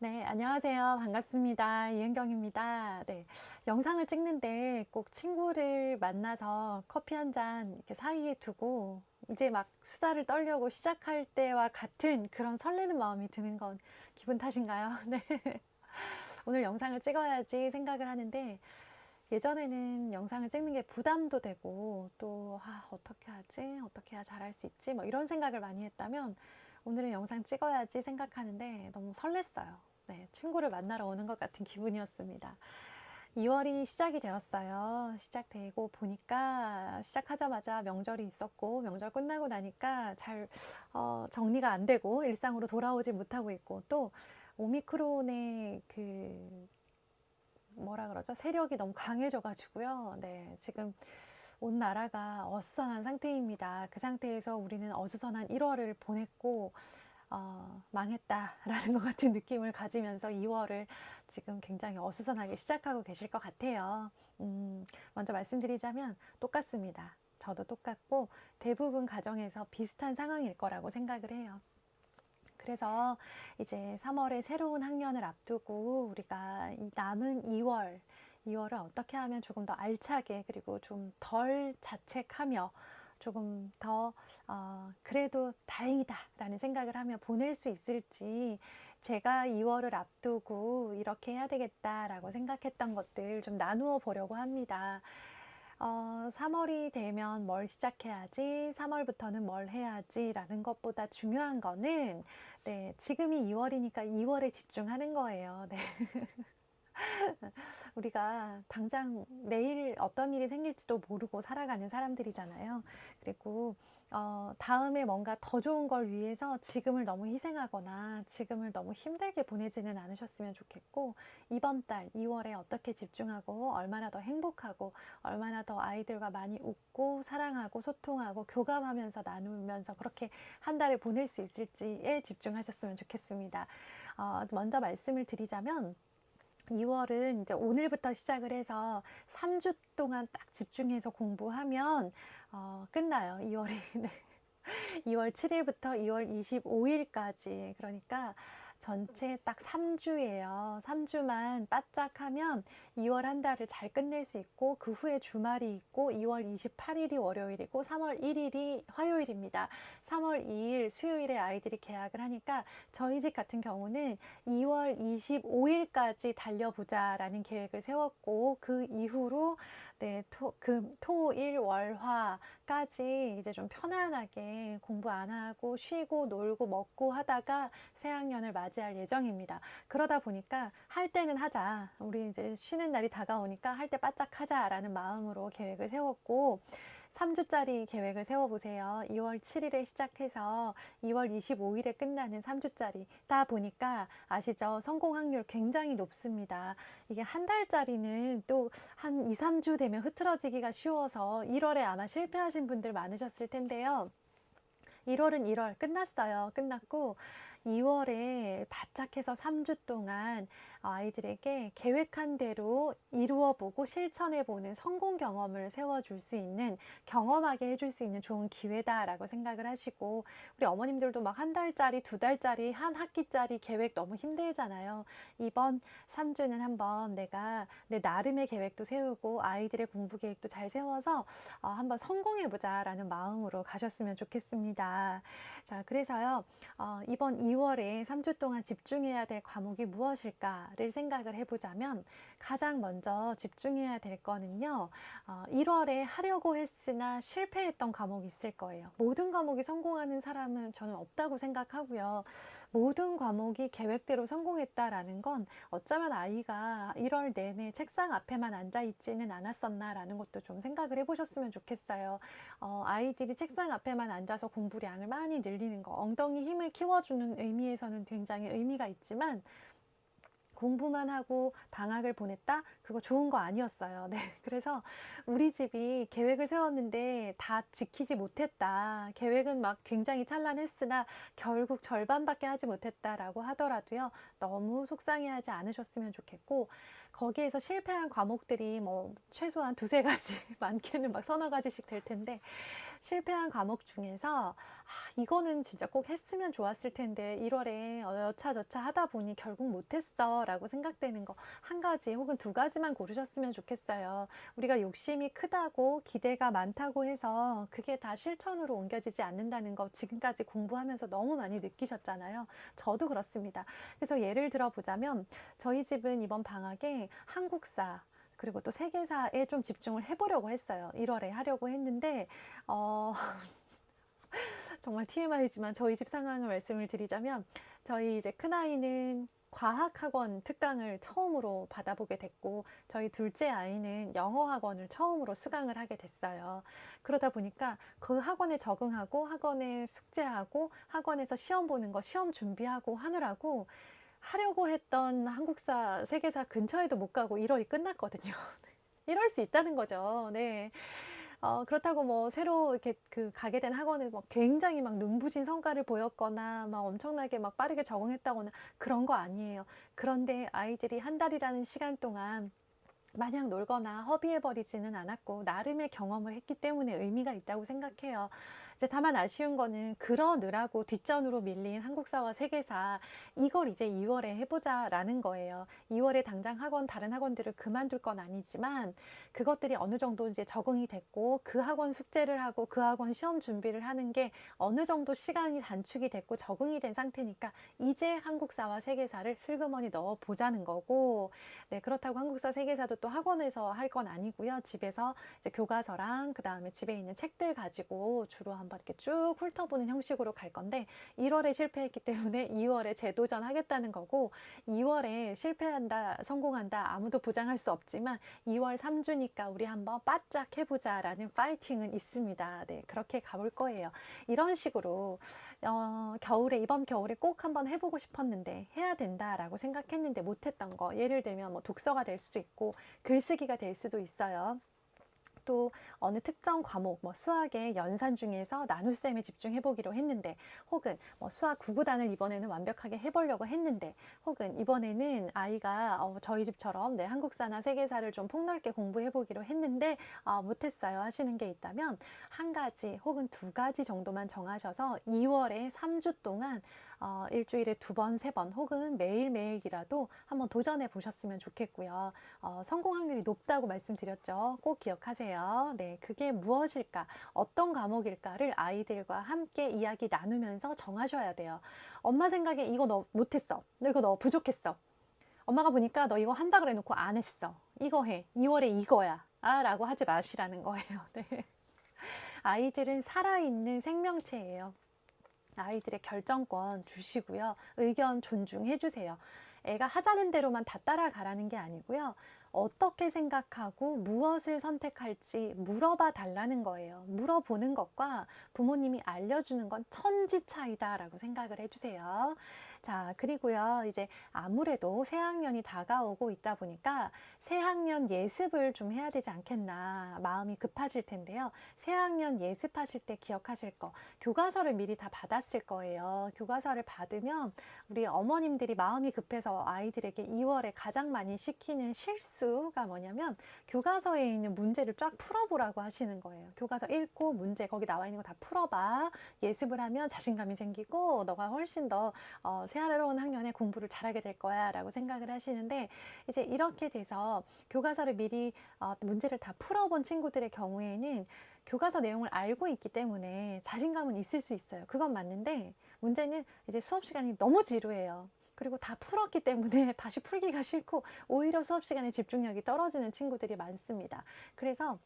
네, 안녕하세요. 반갑습니다. 이은경입니다. 네, 영상을 찍는데 꼭 친구를 만나서 커피 한 잔 이렇게 사이에 두고 이제 막 수다를 떨려고 시작할 때와 같은 그런 설레는 마음이 드는 건 기분 탓인가요? 네. 오늘 영상을 찍어야지 생각을 하는데 예전에는 영상을 찍는 게 부담도 되고 또 아, 어떻게 하지? 어떻게 해야 잘할 수 있지? 뭐 이런 생각을 많이 했다면 오늘은 영상 찍어야지 생각하는데 너무 설렜어요. 네, 친구를 만나러 오는 것 같은 기분이었습니다. 2월이 시작이 되었어요. 시작되고 보니까 시작하자마자 명절이 있었고 명절 끝나고 나니까 잘 어, 정리가 안 되고 일상으로 돌아오지 못하고 있고 또 오미크론의 그 뭐라 그러죠? 세력이 너무 강해져 가지고요. 네, 지금 온 나라가 어수선한 상태입니다. 그 상태에서 우리는 어수선한 1월을 보냈고 어, 망했다라는 것 같은 느낌을 가지면서 2월을 지금 굉장히 어수선하게 시작하고 계실 것 같아요. 음, 먼저 말씀드리자면 똑같습니다. 저도 똑같고 대부분 가정에서 비슷한 상황일 거라고 생각을 해요. 그래서 이제 3월에 새로운 학년을 앞두고 우리가 이 남은 2월, 2월을 어떻게 하면 조금 더 알차게 그리고 좀 덜 자책하며 조금 더 어, 그래도 다행이다라는 생각을 하며 보낼 수 있을지 제가 2월을 앞두고 이렇게 해야 되겠다라고 생각했던 것들 좀 나누어 보려고 합니다. 어, 3월이 되면 뭘 시작해야지, 3월부터는 뭘 해야지라는 것보다 중요한 거는 네, 지금이 2월이니까 2월에 집중하는 거예요. 네. 우리가 당장 내일 어떤 일이 생길지도 모르고 살아가는 사람들이잖아요. 그리고 어, 다음에 뭔가 더 좋은 걸 위해서 지금을 너무 희생하거나 지금을 너무 힘들게 보내지는 않으셨으면 좋겠고 이번 달 2월에 어떻게 집중하고 얼마나 더 행복하고 얼마나 더 아이들과 많이 웃고 사랑하고 소통하고 교감하면서 나누면서 그렇게 한 달을 보낼 수 있을지에 집중하셨으면 좋겠습니다. 어, 먼저 말씀을 드리자면 2월은 이제 오늘부터 시작을 해서 3주 동안 딱 집중해서 공부하면 어, 끝나요. 2월이. 네. 2월 7일부터 2월 25일까지. 그러니까 전체 딱 3주예요. 3주만 바짝 하면 2월 한 달을 잘 끝낼 수 있고 그 후에 주말이 있고 2월 28일이 월요일이고 3월 1일이 화요일입니다. 3월 2일 수요일에 아이들이 개학을 하니까 저희 집 같은 경우는 2월 25일까지 달려보자라는 계획을 세웠고 그 이후로 네, 토, 금, 토, 일, 월, 화까지 이제 좀 편안하게 공부 안 하고 쉬고 놀고 먹고 하다가 새 학년을 맞이 할 예정입니다. 그러다 보니까 할 때는 하자. 우리 이제 쉬는 날이 다가오니까 할 때 바짝 하자라는 마음으로 계획을 세웠고 3주짜리 계획을 세워보세요. 2월 7일에 시작해서 2월 25일에 끝나는 3주짜리다 보니까 아시죠? 성공 확률 굉장히 높습니다. 이게 한 달짜리는 또 한 2, 3주 되면 흐트러지기가 쉬워서 1월에 아마 실패하신 분들 많으셨을 텐데요. 1월은 1월 끝났어요. 끝났고 2월에 바짝 해서 3주 동안 아이들에게 계획한 대로 이루어 보고 실천해 보는 성공 경험을 세워줄 수 있는 경험하게 해줄 수 있는 좋은 기회다라고 생각을 하시고 우리 어머님들도 막 한 달짜리, 두 달짜리, 한 학기짜리 계획 너무 힘들잖아요. 이번 3주는 한번 내가 내 나름의 계획도 세우고 아이들의 공부 계획도 잘 세워서 어, 한번 성공해 보자라는 마음으로 가셨으면 좋겠습니다. 자, 그래서요, 어, 이번 2월에 3주 동안 집중해야 될 과목이 무엇일까 를 생각을 해보자면 가장 먼저 집중해야 될 거는요, 어, 1월에 하려고 했으나 실패했던 과목이 있을 거예요. 모든 과목이 성공하는 사람은 저는 없다고 생각하고요. 모든 과목이 계획대로 성공했다라는 건 어쩌면 아이가 1월 내내 책상 앞에만 앉아 있지는 않았었나라는 것도 좀 생각을 해보셨으면 좋겠어요. 어, 아이들이 책상 앞에만 앉아서 공부량을 많이 늘리는 거, 엉덩이 힘을 키워주는 의미에서는 굉장히 의미가 있지만 공부만 하고 방학을 보냈다? 그거 좋은 거 아니었어요. 네. 그래서 우리 집이 계획을 세웠는데 다 지키지 못했다. 계획은 막 굉장히 찬란했으나 결국 절반밖에 하지 못했다라고 하더라도요. 너무 속상해 하지 않으셨으면 좋겠고, 거기에서 실패한 과목들이 뭐 최소한 두세 가지, 많게는 막 서너 가지씩 될 텐데, 실패한 과목 중에서 아, 이거는 진짜 꼭 했으면 좋았을 텐데 1월에 여차저차 하다 보니 결국 못했어 라고 생각되는 거 한 가지 혹은 두 가지만 고르셨으면 좋겠어요. 우리가 욕심이 크다고 기대가 많다고 해서 그게 다 실천으로 옮겨지지 않는다는 거 지금까지 공부하면서 너무 많이 느끼셨잖아요. 저도 그렇습니다. 그래서 예를 들어 보자면 저희 집은 이번 방학에 한국사 그리고 또 세계사에 좀 집중을 해보려고 했어요. 1월에 하려고 했는데, 어, 정말 TMI지만 저희 집 상황을 말씀을 드리자면, 저희 이제 큰아이는 과학학원 특강을 처음으로 받아보게 됐고, 저희 둘째 아이는 영어학원을 처음으로 수강을 하게 됐어요. 그러다 보니까 그 학원에 적응하고, 학원에 숙제하고, 학원에서 시험 보는 거, 시험 준비하고 하느라고, 하려고 했던 한국사, 세계사 근처에도 못 가고 1월이 끝났거든요. 이럴 수 있다는 거죠. 네. 어, 그렇다고 뭐 새로 이렇게 그 가게 된 학원에 막 굉장히 막 눈부신 성과를 보였거나 막 엄청나게 막 빠르게 적응했다거나 그런 거 아니에요. 그런데 아이들이 한 달이라는 시간 동안 마냥 놀거나 허비해버리지는 않았고 나름의 경험을 했기 때문에 의미가 있다고 생각해요. 이제 다만 아쉬운 거는 그러느라고 뒷전으로 밀린 한국사와 세계사 이걸 이제 2월에 해보자라는 거예요. 2월에 당장 학원 다른 학원들을 그만둘 건 아니지만 그것들이 어느 정도 이제 적응이 됐고 그 학원 숙제를 하고 그 학원 시험 준비를 하는 게 어느 정도 시간이 단축이 됐고 적응이 된 상태니까 이제 한국사와 세계사를 슬그머니 넣어 보자는 거고 네 그렇다고 한국사 세계사도 또 학원에서 할 건 아니고요. 집에서 이제 교과서랑 그 다음에 집에 있는 책들 가지고 주로 한번 이렇게 쭉 훑어보는 형식으로 갈 건데 1월에 실패했기 때문에 2월에 재도전하겠다는 거고 2월에 실패한다, 성공한다 아무도 보장할 수 없지만 2월 3주니까 우리 한번 바짝 해보자 라는 파이팅은 있습니다. 네, 그렇게 가볼 거예요. 이런 식으로 어, 겨울에 이번 겨울에 꼭 한번 해보고 싶었는데 해야 된다라고 생각했는데 못했던 거 예를 들면 뭐 독서가 될 수도 있고 글쓰기가 될 수도 있어요. 또 어느 특정 과목, 뭐 수학의 연산 중에서 나눗셈에 집중해 보기로 했는데, 혹은 뭐 수학 구구단을 이번에는 완벽하게 해보려고 했는데, 혹은 이번에는 아이가 어, 저희 집처럼 네, 한국사나 세계사를 좀 폭넓게 공부해 보기로 했는데 어, 못했어요 하시는 게 있다면 한 가지 혹은 두 가지 정도만 정하셔서 2월에 3주 동안 어, 일주일에 두 번, 세 번 혹은 매일매일이라도 한번 도전해 보셨으면 좋겠고요. 어, 성공 확률이 높다고 말씀드렸죠. 꼭 기억하세요. 네, 그게 무엇일까? 어떤 과목일까를 아이들과 함께 이야기 나누면서 정하셔야 돼요. 엄마 생각에 이거 너 못했어. 너 이거 너 부족했어. 엄마가 보니까 너 이거 한다 그래 놓고 안 했어. 이거 해. 2월에 이거야. 아, 라고 하지 마시라는 거예요. 네. 아이들은 살아있는 생명체예요. 아이들의 결정권 주시고요. 의견 존중해 주세요. 애가 하자는 대로만 다 따라가라는 게 아니고요. 어떻게 생각하고 무엇을 선택할지 물어봐 달라는 거예요. 물어보는 것과 부모님이 알려주는 건 천지 차이다라고 생각을 해주세요. 자, 그리고요, 이제 아무래도 새 학년이 다가오고 있다 보니까 새 학년 예습을 좀 해야 되지 않겠나 마음이 급하실 텐데요. 새 학년 예습하실 때 기억하실 거, 교과서를 미리 다 받았을 거예요. 교과서를 받으면 우리 어머님들이 마음이 급해서 아이들에게 2월에 가장 많이 시키는 실수가 뭐냐면 교과서에 있는 문제를 쫙 풀어보라고 하시는 거예요. 교과서 읽고 문제 거기 나와 있는 거 다 풀어봐. 예습을 하면 자신감이 생기고 너가 훨씬 더 어, 새로운 학년에 공부를 잘하게 될 거야 라고 생각을 하시는데 이제 이렇게 돼서 교과서를 미리 어, 문제를 다 풀어본 친구들의 경우에는 교과서 내용을 알고 있기 때문에 자신감은 있을 수 있어요. 그건 맞는데 문제는 이제 수업 시간이 너무 지루해요. 그리고 다 풀었기 때문에 다시 풀기가 싫고 오히려 수업 시간에 집중력이 떨어지는 친구들이 많습니다. 그래서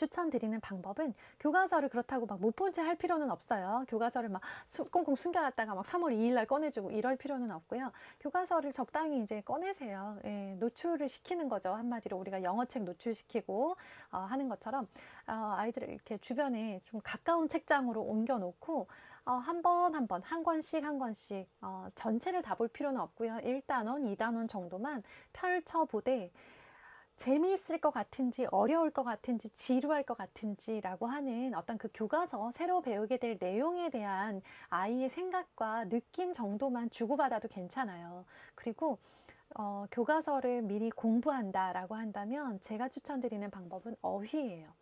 추천드리는 방법은 교과서를 그렇다고 막 못 본 채 할 필요는 없어요. 교과서를 막 수, 꽁꽁 숨겨놨다가 막 3월 2일 날 꺼내주고 이럴 필요는 없고요. 교과서를 적당히 이제 꺼내세요. 예, 노출을 시키는 거죠. 한마디로 우리가 영어책 노출시키고 어, 하는 것처럼 어, 아이들을 이렇게 주변에 좀 가까운 책장으로 옮겨놓고 어, 한 번 한 번, 한 권씩 한 권씩 어, 전체를 다 볼 필요는 없고요. 1단원, 2단원 정도만 펼쳐보되 재미있을 것 같은지 어려울 것 같은지 지루할 것 같은지라고 하는 어떤 그 교과서 새로 배우게 될 내용에 대한 아이의 생각과 느낌 정도만 주고받아도 괜찮아요. 그리고 어, 교과서를 미리 공부한다라고 한다면 제가 추천드리는 방법은 어휘예요.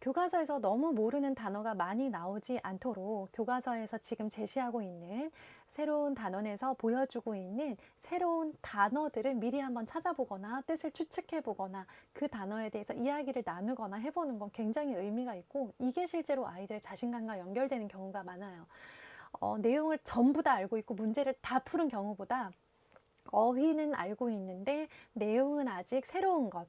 교과서에서 너무 모르는 단어가 많이 나오지 않도록 교과서에서 지금 제시하고 있는 새로운 단원에서 보여주고 있는 새로운 단어들을 미리 한번 찾아보거나 뜻을 추측해 보거나 그 단어에 대해서 이야기를 나누거나 해보는 건 굉장히 의미가 있고 이게 실제로 아이들의 자신감과 연결되는 경우가 많아요. 어, 내용을 전부 다 알고 있고 문제를 다 푸는 경우보다 어휘는 알고 있는데 내용은 아직 새로운 것.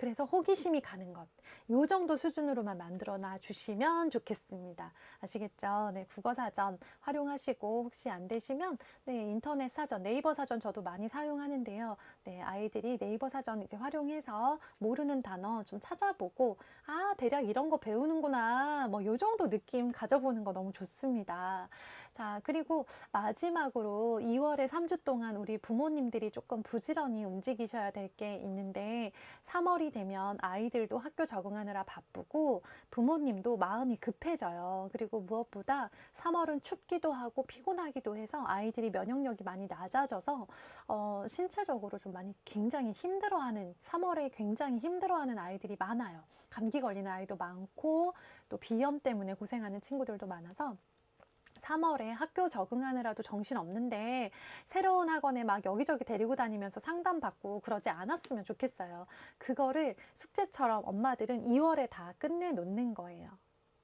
그래서 호기심이 가는 것. 요 정도 수준으로만 만들어 놔 주시면 좋겠습니다. 아시겠죠? 네, 국어 사전 활용하시고 혹시 안 되시면 네, 인터넷 사전, 네이버 사전 저도 많이 사용하는데요. 네, 아이들이 네이버 사전 이렇게 활용해서 모르는 단어 좀 찾아보고 아, 대략 이런 거 배우는구나. 뭐 요 정도 느낌 가져보는 거 너무 좋습니다. 자, 그리고 마지막으로 2월에 3주 동안 우리 부모님들이 조금 부지런히 움직이셔야 될 게 있는데 3월이 되면 아이들도 학교 적응하느라 바쁘고 부모님도 마음이 급해져요. 그리고 무엇보다 3월은 춥기도 하고 피곤하기도 해서 아이들이 면역력이 많이 낮아져서 어, 신체적으로 좀 많이 굉장히 힘들어하는 3월에 굉장히 힘들어하는 아이들이 많아요. 감기 걸리는 아이도 많고 또 비염 때문에 고생하는 친구들도 많아서 3월에 학교 적응하느라도 정신 없는데 새로운 학원에 막 여기저기 데리고 다니면서 상담받고 그러지 않았으면 좋겠어요. 그거를 숙제처럼 엄마들은 2월에 다 끝내 놓는 거예요.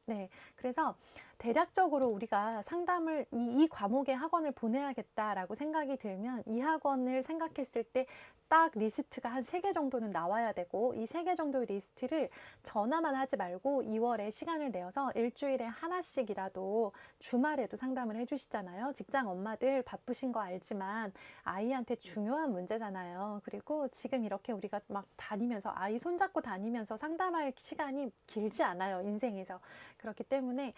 네. 그래서 대략적으로 우리가 상담을 이, 이 과목의 학원을 보내야겠다라고 생각이 들면 이 학원을 생각했을 때 딱 리스트가 한 세 개 정도는 나와야 되고 이 세 개 정도의 리스트를 전화만 하지 말고 2월에 시간을 내어서 일주일에 하나씩이라도 주말에도 상담을 해주시잖아요. 직장 엄마들 바쁘신 거 알지만 아이한테 중요한 문제잖아요. 그리고 지금 이렇게 우리가 막 다니면서 아이 손잡고 다니면서 상담할 시간이 길지 않아요. 인생에서. 그렇기 때문에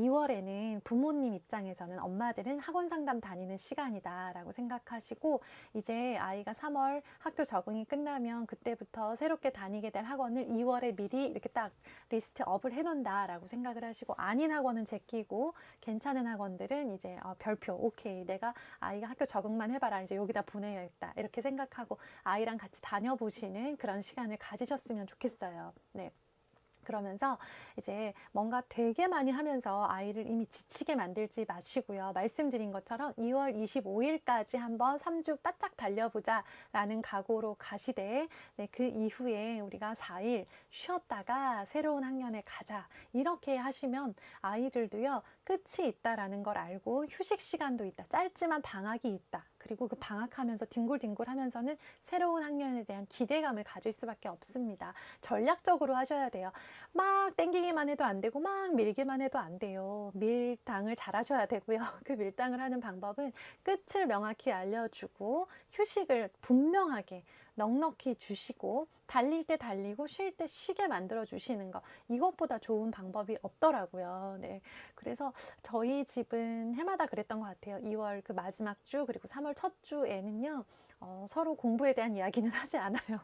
2월에는 부모님 입장에서는 엄마들은 학원 상담 다니는 시간이다라고 생각하시고 이제 아이가 3월 학교 적응이 끝나면 그때부터 새롭게 다니게 될 학원을 2월에 미리 이렇게 딱 리스트 업을 해놓는다라고 생각을 하시고 아닌 학원은 제끼고 괜찮은 학원들은 이제 어, 별표 오케이 내가 아이가 학교 적응만 해봐라 이제 여기다 보내야겠다 이렇게 생각하고 아이랑 같이 다녀보시는 그런 시간을 가지셨으면 좋겠어요. 네. 그러면서 이제 뭔가 되게 많이 하면서 아이를 이미 지치게 만들지 마시고요. 말씀드린 것처럼 2월 25일까지 한번 3주 바짝 달려보자 라는 각오로 가시되 네, 그 이후에 우리가 4일 쉬었다가 새로운 학년에 가자. 이렇게 하시면 아이들도요 끝이 있다라는 걸 알고 휴식 시간도 있다. 짧지만 방학이 있다 그리고 그 방학하면서 뒹굴뒹굴 하면서는 새로운 학년에 대한 기대감을 가질 수밖에 없습니다. 전략적으로 하셔야 돼요. 막 땡기기만 해도 안 되고 막 밀기만 해도 안 돼요. 밀당을 잘 하셔야 되고요. 그 밀당을 하는 방법은 끝을 명확히 알려주고 휴식을 분명하게 넉넉히 주시고 달릴 때 달리고 쉴 때 쉬게 만들어 주시는 거 이것보다 좋은 방법이 없더라고요. 네. 그래서 저희 집은 해마다 그랬던 것 같아요. 2월 그 마지막 주 그리고 3월 첫 주에는요. 어, 서로 공부에 대한 이야기는 하지 않아요.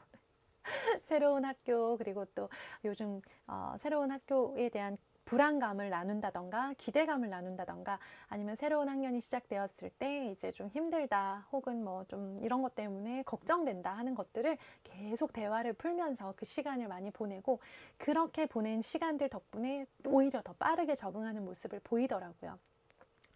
새로운 학교 그리고 또 요즘 어, 새로운 학교에 대한 불안감을 나눈다던가 기대감을 나눈다던가 아니면 새로운 학년이 시작되었을 때 이제 좀 힘들다 혹은 뭐 좀 이런 것 때문에 걱정된다 하는 것들을 계속 대화를 풀면서 그 시간을 많이 보내고 그렇게 보낸 시간들 덕분에 오히려 더 빠르게 적응하는 모습을 보이더라고요.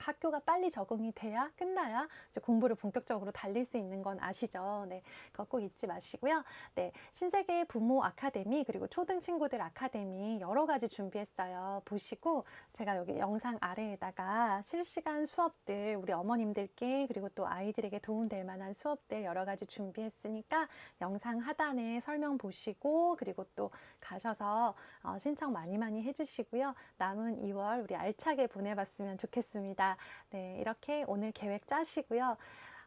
학교가 빨리 적응이 돼야 끝나야 이제 공부를 본격적으로 달릴 수 있는 건 아시죠? 네, 그거 꼭 잊지 마시고요. 네, 신세계 부모 아카데미 그리고 초등 친구들 아카데미 여러 가지 준비했어요. 보시고 제가 여기 영상 아래에다가 실시간 수업들 우리 어머님들께 그리고 또 아이들에게 도움될 만한 수업들 여러 가지 준비했으니까 영상 하단에 설명 보시고 그리고 또 가셔서 어, 신청 많이 많이 해주시고요. 남은 2월 우리 알차게 보내봤으면 좋겠습니 다. 네, 이렇게 오늘 계획 짜시고요.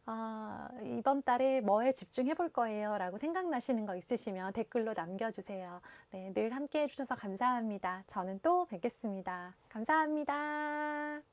어, 이번 달에 뭐에 집중해 볼 거예요 라고 생각나시는 거 있으시면 댓글로 남겨주세요. 네, 늘 함께 해주셔서 감사합니다. 저는 또 뵙겠습니다. 감사합니다.